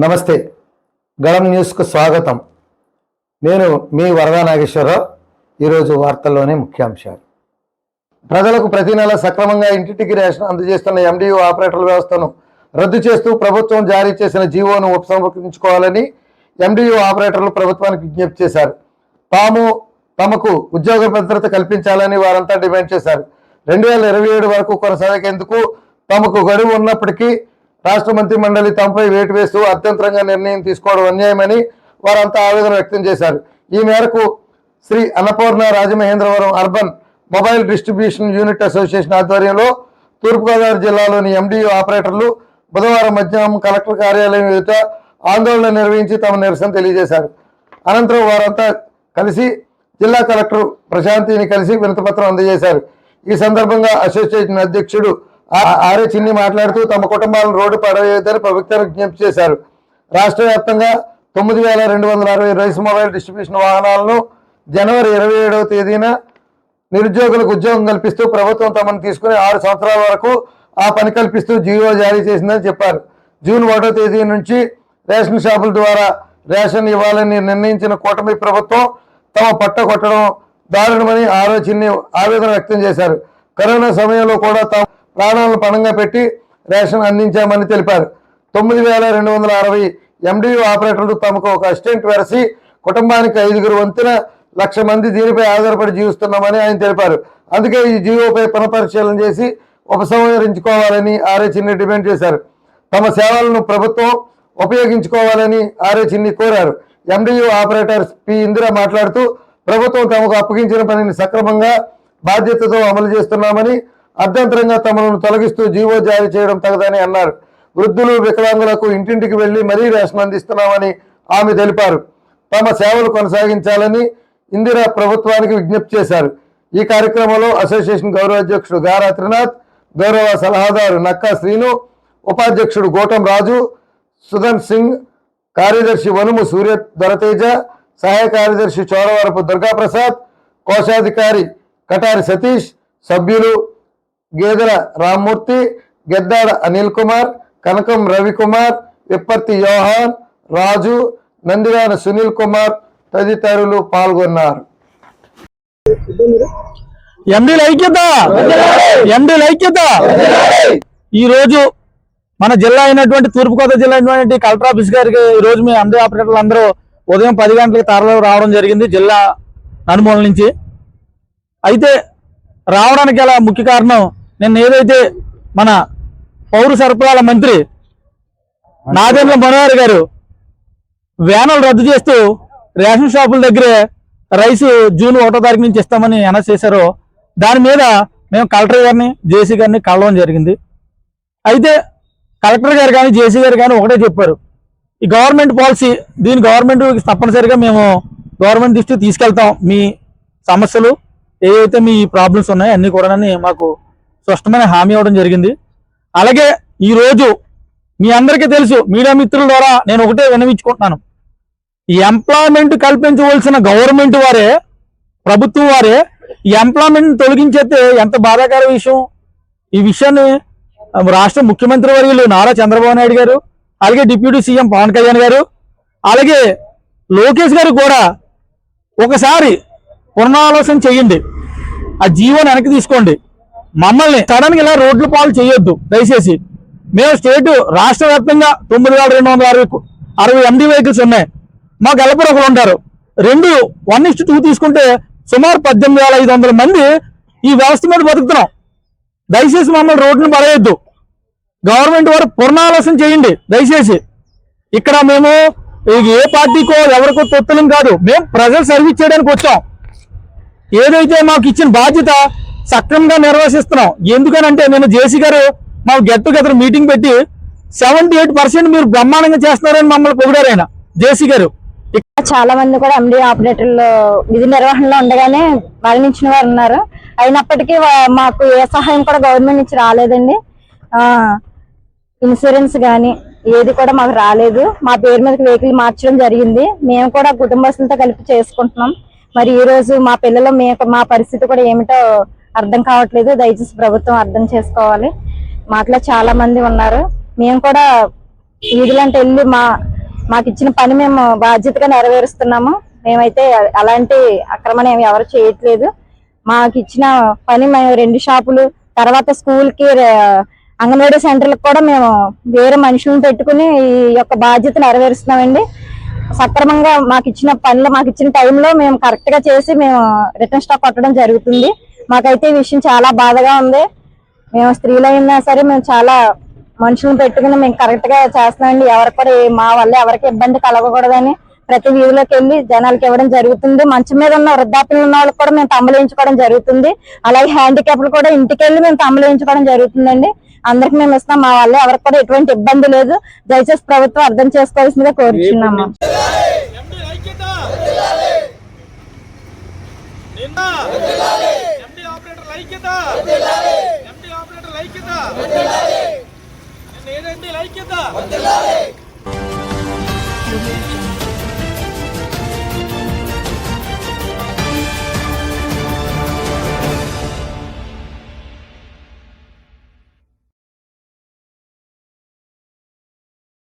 నమస్తే. గళం న్యూస్కు స్వాగతం. నేను మీ వరదా నాగేశ్వరరావు. ఈరోజు వార్తల్లోనే ముఖ్యాంశాలు. ప్రజలకు ప్రతి నెల సక్రమంగా ఇంటింటికి రేషన్ అందజేస్తున్న ఎండియు ఆపరేటర్ల వ్యవస్థను రద్దు చేస్తూ ప్రభుత్వం జారీ చేసిన జీవోను ఉపసంహరించుకోవాలని ఎండియు ఆపరేటర్లు ప్రభుత్వానికి విజ్ఞప్తి చేశారు. తాము తమకు ఉద్యోగ భద్రత కల్పించాలని వారంతా డిమాండ్ చేశారు. రెండు వేల ఇరవై ఏడు వరకు కొనసాగేందుకు తమకు గడువు ఉన్నప్పటికీ రాష్ట్ర మంత్రి మండలి తమపై వేటు వేస్తూ అత్యంతరంగా నిర్ణయం తీసుకోవడం అన్యాయమని వారంతా ఆవేదన వ్యక్తం చేశారు. ఈ మేరకు Shri Annapurna Rajamahendravaram urban mobile distribution unit association ఆధ్వర్యంలో తూర్పుగోదావరి జిల్లాలోని ఎండియు ఆపరేటర్లు బుధవారం మధ్యాహ్నం కలెక్టర్ కార్యాలయం ఎదుట ఆందోళన నిర్వహించి తమ నిరసన తెలియజేశారు. అనంతరం వారంతా కలిసి జిల్లా కలెక్టర్ ప్రశాంతిని కలిసి వినతిపత్రం అందజేశారు. ఈ సందర్భంగా అసోసియేషన్ అధ్యక్షుడు ఆ- చిన్ని మాట్లాడుతూ తమ కుటుంబాలను రోడ్డు పడవేయద్దని ప్రభుత్వం విజ్ఞప్తి చేశారు. రాష్ట్ర వ్యాప్తంగా తొమ్మిది వేల రెండు వందల అరవై రైస్ మొబైల్ డిస్ట్రిబ్యూషన్ వాహనాలను జనవరి ఇరవై ఏడవ తేదీన నిరుద్యోగులకు ఉద్యోగం కల్పిస్తూ ప్రభుత్వం తమను తీసుకుని ఆరు సంవత్సరాల వరకు ఆ పని కల్పిస్తూ జీవో జారీ చేసిందని చెప్పారు. జూన్ ఒకటో తేదీ నుంచి రేషన్ షాపుల ద్వారా రేషన్ ఇవ్వాలని నిర్ణయించిన కూటమి ప్రభుత్వం తమ పట్ట కొట్టడం దారుణమని ఆలోచనని ఆవేదన వ్యక్తం చేశారు. కరోనా సమయంలో కూడా తాము ప్రాణాలను పణంగా పెట్టి రేషన్ అందించామని తెలిపారు. తొమ్మిది వేల రెండు వందల అరవై ఎండియు ఆపరేటర్లు తమకు ఒక అసిస్టెంట్ వెరసి కుటుంబానికి ఐదుగురు వంతున లక్ష మంది దీనిపై ఆధారపడి జీవిస్తున్నామని ఆయన తెలిపారు. అందుకే ఈ జీవోపై పునఃపరిశీలన చేసి ఉపసంహరించుకోవాలని ఆర్ఏ చిన్ని డిమాండ్ చేశారు. తమ సేవలను ప్రభుత్వం ఉపయోగించుకోవాలని ఆర్ఏ చిన్ని కోరారు. ఎండియు ఆపరేటర్ పి ఇందిరా మాట్లాడుతూ ప్రభుత్వం తమకు అప్పగించిన పనిని సక్రమంగా బాధ్యతతో అమలు చేస్తున్నామని అర్ధంతరంగా తమను తొలగిస్తూ జీవో జారీ చేయడం తగదని అన్నారు. వృద్ధులు వికలాంగులకు ఇంటింటికి వెళ్ళి మరీ రేషన్ అందిస్తున్నామని ఆమె తెలిపారు. తమ సేవలు కొనసాగించాలని ఇందిరా ప్రభుత్వానికి విజ్ఞప్తి చేశారు. ఈ కార్యక్రమంలో అసోసియేషన్ గౌరవ అధ్యక్షుడు గారా త్రినాథ్ గౌరవ సలహాదారు నక్కా శ్రీను ఉపాధ్యక్షుడు గోటం రాజు సుధన్ సింగ్ కార్యదర్శి వనుము సూర్య దొరతేజ సహాయ కార్యదర్శి చోరవరపు దుర్గాప్రసాద్ కోశాధికారి కటారి సతీష్ సభ్యులు గేదెల రామ్మూర్తి గెద్దాడ అనిల్ కుమార్ కనకం రవికుమార్ విప్పర్తి యోహాన్ రాజు నందిగాన సునీల్ కుమార్ తదితరులు పాల్గొన్నారు. ఎండీల ఐక్యత ఎండీల ఐక్యత ఈ రోజు మన జిల్లా అయినటువంటి తూర్పుగోదావరి జిల్లా అయినటువంటి కలెక్టర్ ఆఫీస్ గారికి ఈ రోజు మీ అందరి ఆపరేటర్లు అందరూ ఉదయం పది గంటలకు తరలో రావడం జరిగింది జిల్లా నలుమూల నుంచి. అయితే రావడానికి గల ముఖ్య కారణం నిన్న ఏదైతే మన పౌర సరఫరాల మంత్రి నాగేంద్ర మనోహర్ గారు వ్యానులు రద్దు చేస్తూ రేషన్ షాపుల దగ్గరే రైస్ జూన్ ఒకటో తారీఖు నుంచి ఇస్తామని అనౌన్స్ చేశారో దాని మీద మేము కలెక్టర్ గారిని జేసీ గారిని కలవడం జరిగింది. అయితే కలెక్టర్ గారు కానీ జేసీ గారు కానీ ఒకటే చెప్పారు. ఈ గవర్నమెంట్ పాలసీ దీని గవర్నమెంట్ తప్పనిసరిగా మేము గవర్నమెంట్ దృష్టికి తీసుకెళ్తాం మీ సమస్యలు ఏవైతే మీ ప్రాబ్లమ్స్ ఉన్నాయో అన్ని కూడా మాకు స్పష్టమైన హామీ ఇవ్వడం జరిగింది. అలాగే ఈరోజు మీ అందరికీ తెలుసు మీడియా మిత్రుల ద్వారా నేను ఒకటే వినవించుకుంటున్నాను ఈ ఎంప్లాయ్మెంట్ కల్పించవలసిన గవర్నమెంట్ వారే ప్రభుత్వం వారే ఈ ఎంప్లాయ్మెంట్ తొలగించేస్తే ఎంత బాధాకర విషయం? ఈ విషయాన్ని రాష్ట్ర ముఖ్యమంత్రి వర్యులు నారా చంద్రబాబు నాయుడు గారు అలాగే డిప్యూటీ సీఎం పవన్ కళ్యాణ్ గారు అలాగే లోకేష్ గారు కూడా ఒకసారి పునరాలోచన చేయండి. ఆ జీవోని వెనక్కి తీసుకోండి. మమ్మల్ని సడన్గా ఇలా రోడ్ల పాలు చేయొద్దు. దయచేసి మేము స్టేట్ రాష్ట్ర వ్యాప్తంగా తొమ్మిది వేల రెండు వందల అరవై అరవై ఎండి వెహికల్స్ ఉన్నాయి. మా గల్లపుర ఉంటారు. రెండు వన్ ఇస్ట్ టూ తీసుకుంటే సుమారు పద్దెనిమిది వేల ఐదు వందల మంది ఈ వ్యవస్థ మీద బతుకుతున్నాం. దయచేసి మమ్మల్ని రోడ్డును పడేయొద్దు గవర్నమెంట్ వారు పునరాలోచన చేయండి. దయచేసి ఇక్కడ మేము ఏ పార్టీకో ఎవరికో తొత్తులం కాదు. మేము ప్రజలు సర్వీస్ చేయడానికి వచ్చాం. ఏదైతే మాకు ఇచ్చిన బాధ్యత సక్రమంగా నిర్వహిస్తున్నాం. ఎందుకనంటే నేను జేసీ గారు మా గెట్ టుగెదర్ మీటింగ్ పెట్టి సెవెంటీ ఎయిట్ పర్సెంట్ మీరు బ్రహ్మాండంగా చేస్తున్నారని మమ్మల్ని పొగిడారు ఆయన జేసీ గారు. చాలా మంది కూడా ఎండి ఆపరేటర్లు విధి నిర్వహణలో ఉండగానే మరణించిన వారు ఉన్నారు. అయినప్పటికీ మాకు ఏ సహాయం కూడా గవర్నమెంట్ నుంచి రాలేదండి. ఇన్సూరెన్స్ కానీ ఏది కూడా మాకు రాలేదు. మా పేరు మీద వెహికల్ మార్చడం జరిగింది. మేము కూడా కుటుంబస్తులతో కలిపి చేసుకుంటున్నాం. మరి ఈ రోజు మా పిల్లలు మే మా పరిస్థితి కూడా ఏమిటో అర్థం కావట్లేదు. దయచేసి ప్రభుత్వం అర్థం చేసుకోవాలి. మాట్లా చాలా మంది ఉన్నారు. మేము కూడా వీధులంటే వెళ్ళి మా మాకు ఇచ్చిన పని మేము బాధ్యతగా నెరవేరుస్తున్నాము. మేమైతే అలాంటి అక్రమణ ఏమి ఎవరు చేయట్లేదు. మాకు ఇచ్చిన పని మేము రెండు షాపులు తర్వాత స్కూల్కి అంగన్వాడీ సెంటర్లకు కూడా మేము వేరే మనుషులను పెట్టుకుని ఈ యొక్క బాధ్యత నెరవేరుస్తున్నామండి. సక్రమంగా మాకు ఇచ్చిన పనులు మాకు ఇచ్చిన టైంలో మేము కరెక్ట్గా చేసి మేము రిటర్న్ స్టాక్ కొట్టడం జరుగుతుంది. మాకైతే ఈ విషయం చాలా బాధగా ఉంది. మేము స్త్రీలైనా సరే మేము చాలా మనుషులను పెట్టుకుని మేము కరెక్ట్గా చేస్తున్నామండి ఎవరికి కూడా మా వల్ల ఎవరికి ఇబ్బంది కలగకూడదని ప్రతి వీధిలోకి వెళ్ళి జనాలకి ఇవ్వడం జరుగుతుంది. మంచం మీద ఉన్న వృద్ధాప్యులు ఉన్న వాళ్ళకి కూడా మేము తమ్ములేయించుకోవడం జరుగుతుంది. అలాగే హ్యాండిక్యాప్లు కూడా ఇంటికి వెళ్ళి మేము తమ్ములేయించుకోవడం జరుగుతుందండి. అందరికి మేము ఇస్తున్నాం. మా వల్ల ఎవరికి కూడా ఎటువంటి ఇబ్బంది లేదు. దయచేసి ప్రభుత్వం అర్థం చేసుకోవాల్సిందిగా కోరుచున్నాము. నిన్న ఎండి ఆపరేటర్ ఐక్యత. ఎండి ఆపరేటర్ ఐక్యత ఏదండి ఐక్యత?